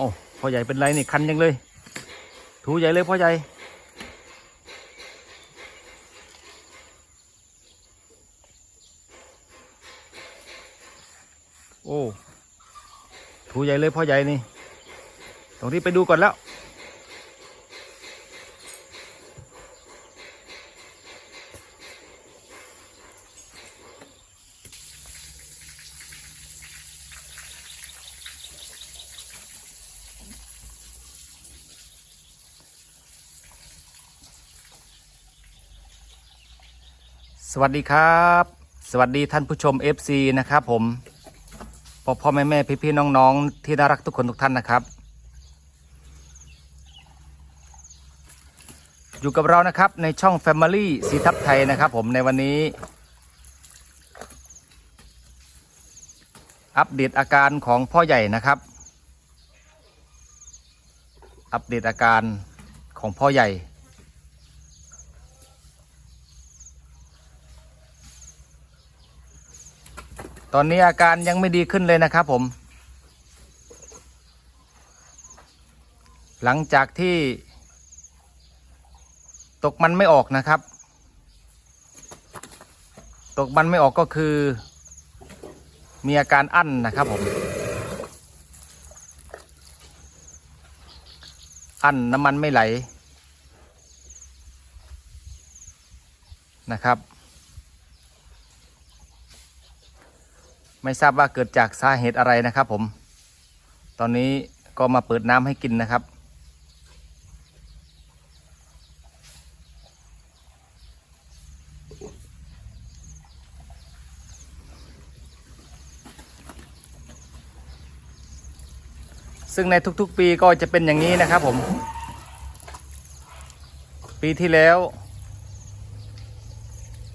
อ้พ่อใหญ่เป็นไรนี่คันยังเลย ถูใหญ่เลยพ่อใหญ่โอ้ถูใหญ่เลยพ่อใหญ่นี่ ตรงนี้ไปดูก่อนแล้ว สวัสดีครับ สวัสดีท่านผู้ชม FC นะครับผมพ่อพ่อแม่แม่พี่พี่น้องน้องๆ ที่น่ารักทุกคนทุกท่านนะครับ อยู่กับเรานะครับในช่อง Family สีทับไทยนะครับผมในวันนี้ อัปเดตอาการของพ่อใหญ่นะครับ อัปเดตอาการของพ่อใหญ่ ตอนนี้อาการยังไม่ดีขึ้นเลยนะครับผม หลังจากที่ ตกมันไม่ออกนะครับ ตกมันไม่ออกก็คือ มีอาการอั้นนะครับผม อั้นน้ำมันไม่ไหลนะครับ ไม่ทราบว่าเกิดจากสาเหตุอะไรนะครับ ผม ตอนนี้ก็มาเปิดน้ำให้กินนะครับ ซึ่งในทุกๆปีก็จะเป็นอย่างนี้นะครับ ผม ปีที่แล้ว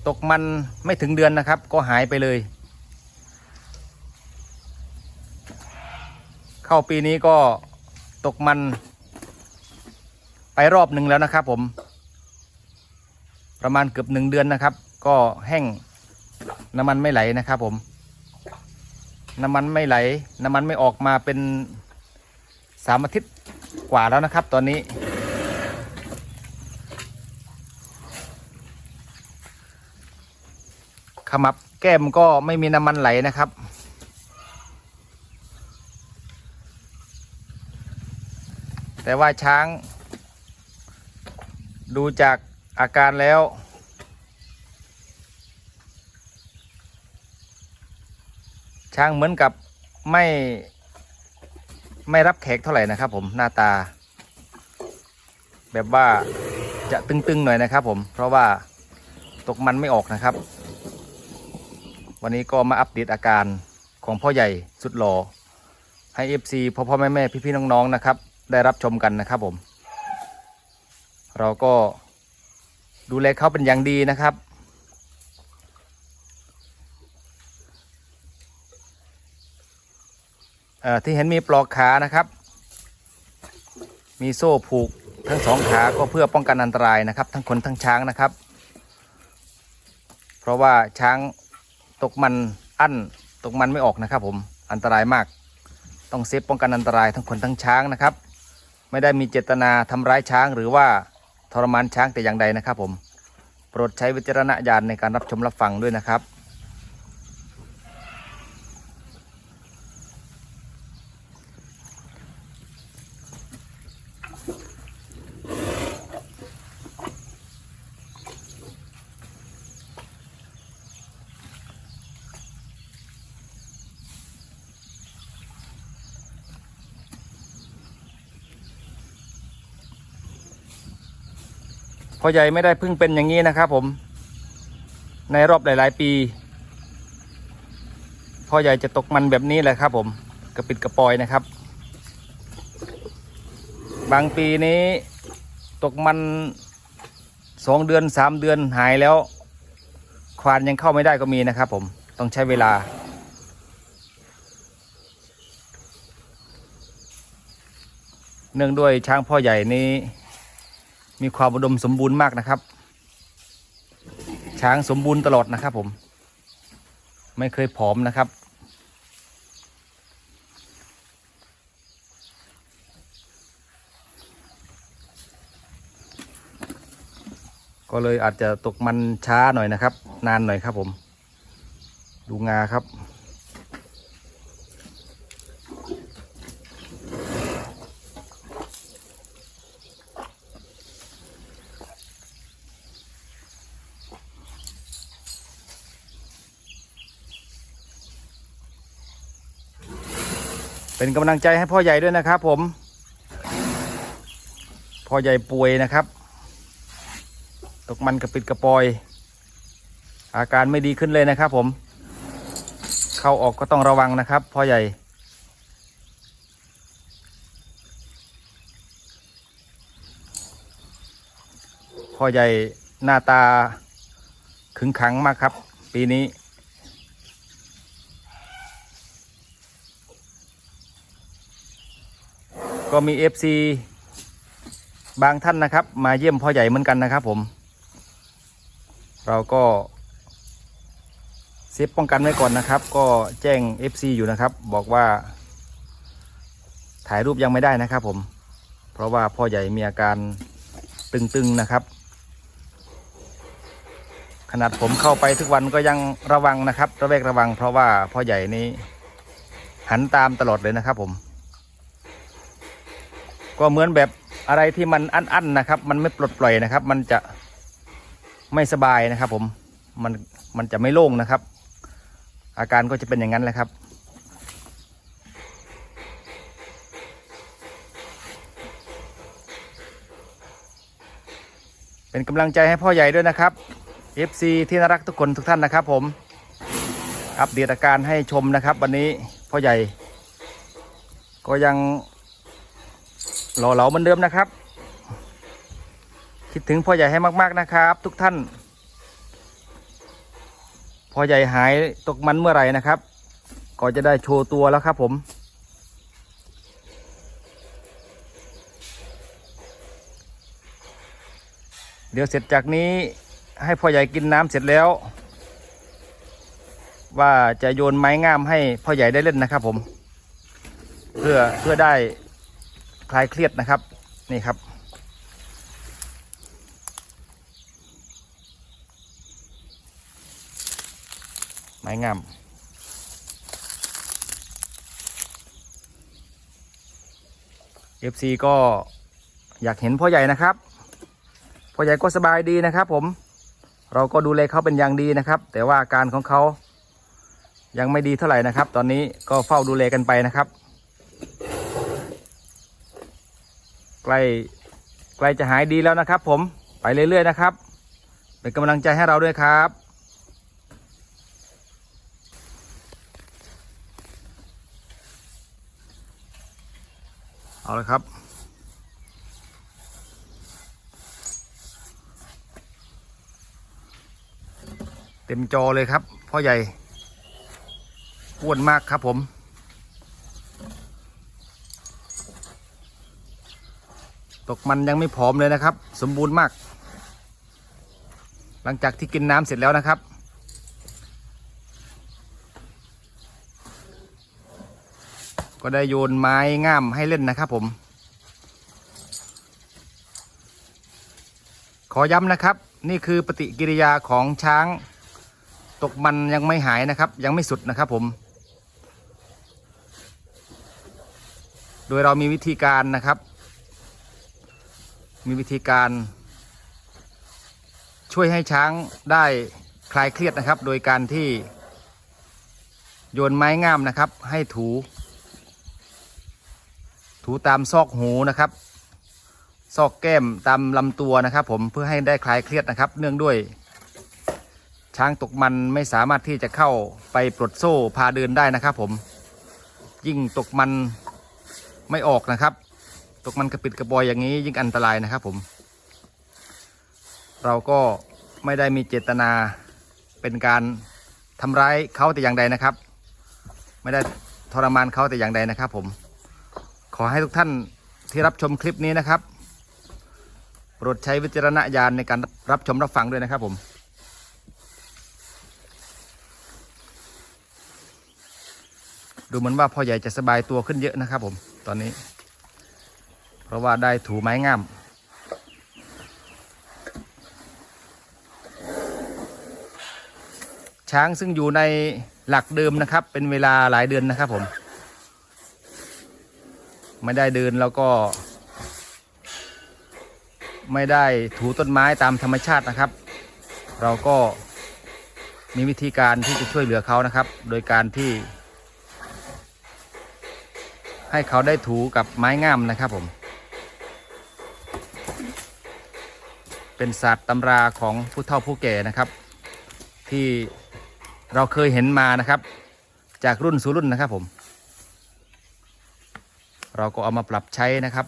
ตกมันไม่ถึงเดือนนะครับ ก็หายไปเลย เข้าปีนี้ก็ตกมันไปรอบหนึ่งแล้วนะครับผม ประมาณเกือบหนึ่งเดือนนะครับ ก็แห้งน้ำมันไม่ไหลนะครับผม น้ำมันไม่ไหล น้ำมันไม่ออกมาเป็นสามอาทิตย์กว่าแล้วนะครับ ตอนนี้ ขมับแก้มก็ไม่มีน้ำมันไหลนะครับ แต่ว่าช้าง ดูจากอาการแล้ว ช้างเหมือนกับไม่ ไม่รับแขกเท่าไหร่นะครับผมหน้าตา แบบว่าจะตึงๆหน่อยนะครับผมเพราะว่าตกมันไม่ออกนะครับ วันนี้ก็มาอัปเดตอาการของพ่อใหญ่สุดหล่อให้ FC พ่อพ่อแม่แม่พี่พี่น้องๆนะครับ ได้รับชมกันนะครับผม เราก็ดูแลเขาเป็นอย่างดีนะครับเอ่อที่เห็นมีปลอกขานะครับ มีโซ่ผูกทั้งสองขาก็เพื่อป้องกันอันตรายนะครับ ทั้งคนทั้งช้างนะครับ เพราะว่าช้างตกมันอั้นตกมันไม่ออกนะครับผมอันตรายมาก ต้องเซฟป้องกันอันตรายทั้งคนทั้งช้างนะครับ ไม่ได้มีเจตนาทำร้ายช้างหรือว่าทรมานช้างแต่อย่างใดนะครับผม โปรดใช้วิจารณญาณในการรับชมรับฟังด้วยนะครับ พ่อใหญ่ไม่ได้เพิ่งเป็นอย่างนี้นะครับผม ในรอบหลาย ๆ ปีพ่อใหญ่จะตกมันแบบนี้แหละครับ ผมกระปิดกระปอยนะครับ บางปีนี้ตกมันสองเดือนสามเดือนหายแล้ว ควานยังเข้าไม่ได้ก็มีนะครับ ผมต้องใช้เวลา เนื่องด้วยช้างพ่อใหญ่นี้ มีความอุดมสมบูรณ์มากนะครับ ช้างสมบูรณ์ตลอดนะครับ ผม ไม่เคยผอมนะครับ ก็เลยอาจจะตกมันช้าหน่อยนะครับ นานหน่อยครับผม ดูงาครับ เป็นกำลังใจให้พ่อใหญ่ด้วยนะครับ ผม พ่อใหญ่ป่วยนะครับ ตกมันกระปิดกระปอย อาการไม่ดีขึ้นเลยนะครับ ผม เข้าออกก็ต้องระวังนะครับ พ่อใหญ่พ่อใหญ่หน้าตาขึงขังมากครับ ปีนี้ ก็มี FC บางท่านนะครับ มาเยี่ยมพ่อใหญ่เหมือนกันนะครับผม เราก็เซฟป้องกันไว้ก่อนนะครับ ก็แจ้ง FC อยู่นะครับ บอกว่า ถ่ายรูปยังไม่ได้นะครับผม เพราะว่าพ่อใหญ่มีอาการตึงๆนะครับ ขนาดผมเข้าไปทุกวันก็ยังระวังนะครับ ระแวกระวัง เพราะว่าพ่อใหญ่นี้หันตามตลอดเลยนะครับผม ก็เหมือนแบบอะไรที่มันอั้นๆนะครับ มันไม่ปลดปล่อยนะครับ มันจะไม่สบายนะครับ ผมมันมันจะไม่โล่งนะครับ อาการก็จะเป็นอย่างนั้นแหละครับ เป็นกำลังใจให้พ่อใหญ่ด้วยนะครับ FC ที่น่ารักทุกคนทุกท่านนะครับ ผมอัปเดตอาการให้ชมนะครับ วันนี้พ่อใหญ่ ก็ยัง หล่อเหลาเหมือนเดิมนะครับ คิดถึงพ่อใหญ่ให้มาก ๆนะครับ ทุกท่านพ่อใหญ่หายตกมันเมื่อไหร่นะครับ ก็จะได้โชว์ตัวแล้วครับผมเดี๋ยวเสร็จจากนี้ให้พ่อใหญ่กินน้ำเสร็จแล้ว ว่าจะโยนไม้งามให้พ่อใหญ่ได้เล่นนะครับผม เพื่อเพื่อได้ คลายเครียดนะครับ นี่ครับ ไม้งาม FC ก็อยากเห็นพ่อใหญ่นะครับพ่อใหญ่ก็สบายดีนะครับผมเราก็ดูแลเขาเป็นอย่างดีนะครับ แต่ว่าอาการของเขายังไม่ดีเท่าไหร่นะครับ ตอนนี้ก็เฝ้าดูแลกันไปนะครับ ใกล้ใกล้จะหายดีแล้วนะครับ ผมไปเรื่อยๆนะครับ เป็นกำลังใจให้เราด้วยครับเอาละครับ เต็มจอเลยครับพ่อใหญ่อ้วนมากครับผม ตกมันยังไม่ผอมเลยนะครับ สมบูรณ์มาก หลังจากที่กินน้ำเสร็จแล้วนะครับ ก็ได้โยนไม้ง่ามให้เล่นนะครับผม ขอย้ำนะครับ นี่คือปฏิกิริยาของช้าง ตกมันยังไม่หายนะครับ ยังไม่สุดนะครับผมโดยเรามีวิธีการนะครับ มีวิธีการ ช่วยให้ช้างได้คลายเครียดนะครับ โดยการที่โยนไม้งามนะครับ ให้ถู ถูตามซอกหูนะครับ ซอกแก้มตามลำตัวนะครับ ผมเพื่อให้ได้คลายเครียดนะครับ เนื่องด้วย ช้างตกมันไม่สามารถที่จะเข้าไปปลดโซ่พาเดินได้นะครับ ผมยิ่งตกมันไม่ออกนะครับ ตกมันกระปิดกระบอยอย่างนี้ยิ่งอันตรายนะครับผม เราก็ไม่ได้มีเจตนาเป็นการทำร้ายเขาแต่อย่างใดนะครับ ไม่ได้ทรมานเขาแต่อย่างใดนะครับ ผม ขอให้ทุกท่านที่รับชมคลิปนี้นะครับ โปรดใช้วิจารณญาณในการรับชมรับฟังด้วยนะครับผมดูเหมือนว่าพ่อใหญ่จะสบายตัวขึ้นเยอะนะครับผมตอนนี้ เพราะว่าได้ถูไม้งาม ช้างซึ่งอยู่ในหลักเดิมนะครับ เป็นเวลาหลายเดือนนะครับผม ไม่ได้เดินแล้วก็ ไม่ได้ถูต้นไม้ตามธรรมชาตินะครับ เราก็มีวิธีการที่จะช่วยเหลือเขานะครับ โดยการที่ ให้เขาได้ถูกับไม้งามนะครับผม เป็นศาสตร์ตำราของผู้เฒ่าผู้แก่นะครับ ที่เราเคยเห็นมานะครับ จากรุ่นสู่รุ่นนะครับผม เราก็เอามาปรับใช้นะครับ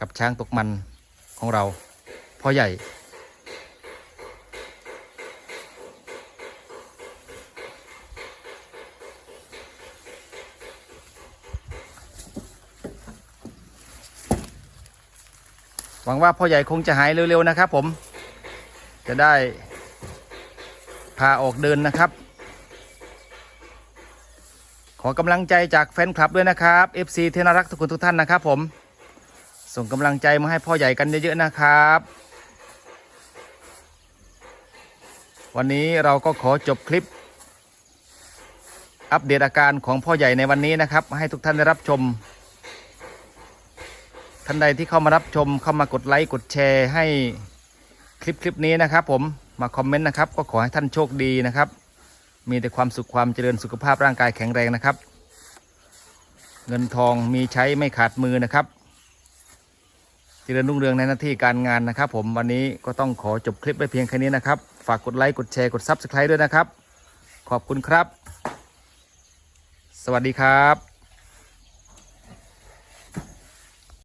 กับช้างตกมันของเราพ่อใหญ่ หวังว่าพ่อใหญ่คงจะหายเร็วๆนะครับ ผม จะได้พาออกเดินนะครับ ขอกำลังใจจากแฟนคลับด้วยนะครับ FC ที่น่ารักทุกคนทุกท่านนะครับ ผม ส่งกำลังใจมาให้พ่อใหญ่กันเยอะๆนะครับ วันนี้เราก็ขอจบคลิป อัปเดตอาการของพ่อใหญ่ในวันนี้นะครับ ให้ทุกท่านได้รับชม ท่านใดที่เข้ามารับชมเข้ามากดไลค์กดแชร์ให้คลิปคลิปนี้นะครับ ผมมาคอมเมนต์นะครับ ก็ขอให้ท่านโชคดีนะครับ มีแต่ความสุขความเจริญสุขภาพร่างกายแข็งแรงนะครับ เงินทองมีใช้ไม่ขาดมือนะครับ เจริญรุ่งเรืองในหน้าที่การงานนะครับ ผมวันนี้ก็ต้องขอจบคลิปไปเพียงแค่นี้นะครับ ฝากกดไลค์กดแชร์กด Subscribe ด้วยนะครับ ขอบคุณครับ สวัสดีครับ